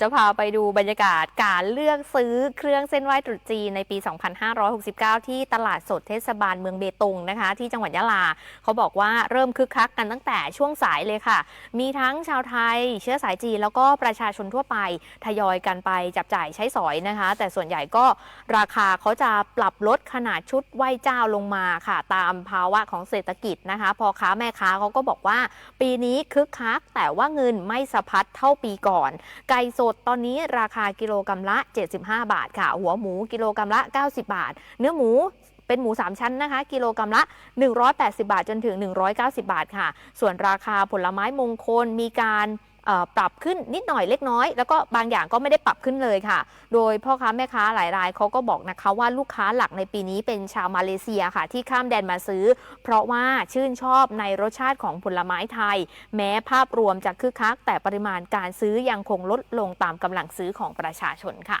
จะพาไปดูบรรยากาศการเลือกซื้อเครื่องเส้นไหว้ตรุษจีนในปี 2569 ที่ตลาดสดเทศบาลเมืองเบตงนะคะ ที่จังหวัดยะลา เขาบอกว่าเริ่มคึกคักกันตั้งแต่ช่วงสายเลยค่ะ มีทั้งชาวไทย เชื้อสายจีน แล้วก็ประชาชนทั่วไปทยอยกันไปจับจ่ายใช้สอยนะคะ แต่ส่วนใหญ่ก็ราคาเขาจะปรับลดขนาดชุดไหว้เจ้าลงมาค่ะ ตามภาวะของเศรษฐกิจนะคะพอค้าแม่ค้าเขาก็บอกว่า ปีนี้คึกคักแต่ว่าเงินไม่สะพัดเท่าปีก่อนไก่สดตอนนี้ราคากิโลกรัมละ 75 บาทค่ะ หัวหมูกิโลกรัมละ 90 บาท เนื้อหมูเป็นหมู 3 ชั้นนะคะ กิโลกรัมละ 180 บาทจนถึง 190 บาทค่ะ ส่วนราคาผลไม้มงคลมีการ ปรับขึ้นนิดหน่อยเล็กน้อย แล้วก็บางอย่างก็ไม่ได้ปรับขึ้นเลยค่ะ โดยพ่อค้าแม่ค้าหลายรายเขาก็บอกนะคะว่าลูกค้าหลักในปีนี้เป็นชาวมาเลเซียค่ะ ที่ข้ามแดนมาซื้อ เพราะว่าชื่นชอบในรสชาติของผลไม้ไทย แม้ภาพรวมจะคึกคัก แต่ปริมาณการซื้อยังคงลดลงตามกำลังซื้อของประชาชนค่ะ